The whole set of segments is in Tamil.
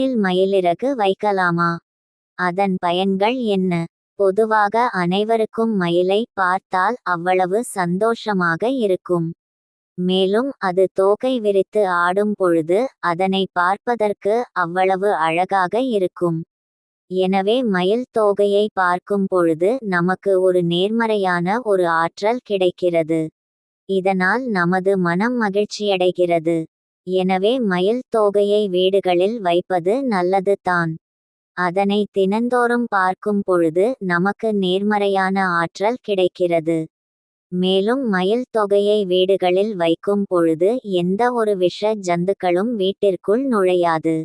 வீட்டில் மயிலிறகு வைக்கலாமா? அதன் பயன்கள் என்ன? பொதுவாக அனைவருக்கும் மயிலை பார்த்தால் அவ்வளவு சந்தோஷமாக இருக்கும். மேலும் அது தோகை விரித்து ஆடும் பொழுது அதனை பார்ப்பதற்கு அவ்வளவு அழகாக இருக்கும். எனவே மயில் தோகையை பார்க்கும் பொழுது நமக்கு ஒரு நேர்மறையான ஒரு ஆற்றல் கிடைக்கிறது. இதனால் நமது மனம் மகிழ்ச்சியடைகிறது. எனவே மயில் தோகையை வீடுகளில் வைப்பது நல்லது தான். அதனை தினந்தோறும் பார்க்கும் பொழுது நமக்கு நேர்மறையான ஆற்றல் கிடைக்கிறது. மேலும் மயில் தொகையை வீடுகளில் வைக்கும் பொழுது எந்த ஒரு விஷ ஜந்துக்களும் வீட்டிற்குள் நுழையாது.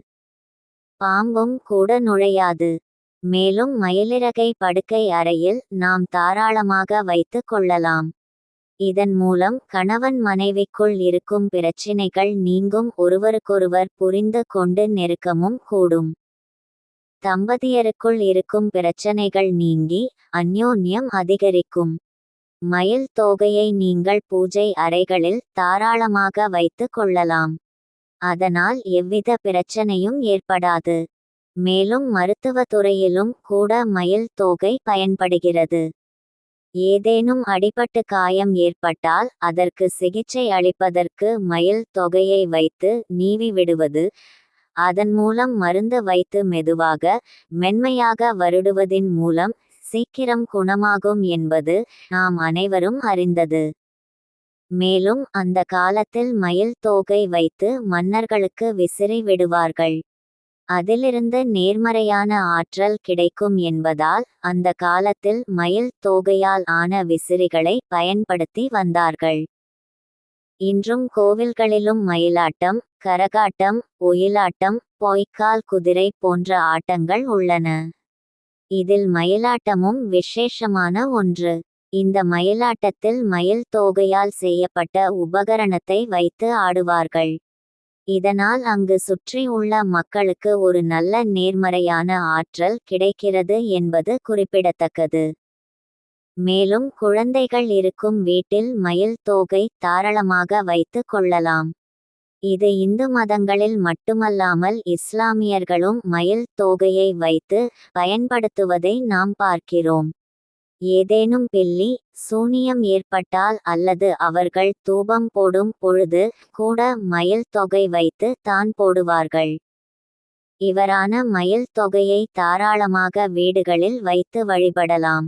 பாம்பும் கூட நுழையாது. மேலும் மயிலிறகை படுக்கை அறையில் நாம் தாராளமாக வைத்து கொள்ளலாம். இதன் மூலம் கணவன் மனைவிக்குள் இருக்கும் பிரச்சினைகள் நீங்கும் ஒருவருக்கொருவர் புரிந்து கொண்டு நெருக்கமும் கூடும். தம்பதியருக்குள் இருக்கும் பிரச்சனைகள் நீங்கி அந்யோன்யம் அதிகரிக்கும். மயில் தோகையை நீங்கள் பூஜை அறைகளில் தாராளமாக வைத்து கொள்ளலாம். அதனால் எவ்வித பிரச்சனையும் ஏற்படாது. மேலும் மருத்துவ துறையிலும் கூட மயில் தோகை பயன்படுகிறது. ஏதேனும் அடிபட்டு காயம் ஏற்பட்டால் அதற்கு சிகிச்சை அளிப்பதற்கு மயில் தொகையை வைத்து நீவி விடுவது அதன் மூலம் மருந்து வைத்து மெதுவாக மென்மையாக வருடுவதின் மூலம் சீக்கிரம் குணமாகும் என்பது நாம் அனைவரும் அறிந்தது. மேலும் அந்த காலத்தில் மயில் தோகை வைத்து மன்னர்களுக்கு விசிறி விடுவார்கள். அதிலிருந்து நேர்மறையான ஆற்றல் கிடைக்கும் என்பதால் அந்த காலத்தில் மயில் தோகையால் ஆன விசிறிகளை பயன்படுத்தி வந்தார்கள். இன்றும் கோவில்களிலும் மயிலாட்டம் கரகாட்டம் ஒயிலாட்டம் பொய்க்கால் குதிரை போன்ற ஆட்டங்கள் உள்ளன. இதில் மயிலாட்டமும் விசேஷமான ஒன்று. இந்த மயிலாட்டத்தில் மயில் தோகையால் செய்யப்பட்ட உபகரணத்தை வைத்து ஆடுவார்கள். இதனால் அங்கு சுற்றி உள்ள மக்களுக்கு ஒரு நல்ல நேர்மறையான ஆற்றல் கிடைக்கிறது என்பது குறிப்பிடத்தக்கது. மேலும் குழந்தைகள் இருக்கும் வீட்டில் மயில் தோகை தாராளமாக வைத்து கொள்ளலாம். இது இந்து மதங்களில் மட்டுமல்லாமல் இஸ்லாமியர்களும் மயில் தோகையை வைத்து பயன்படுத்துவதை நாம் பார்க்கிறோம். ஏதேனும் பில்லி சூனியம் ஏற்பட்டால் அல்லது அவர்கள் தூபம் போடும் பொழுது கூட மயில் தொகை வைத்து தான் போடுவார்கள். இவரான மயில் தொகையை தாராளமாக வீடுகளில் வைத்து வழிபடலாம்.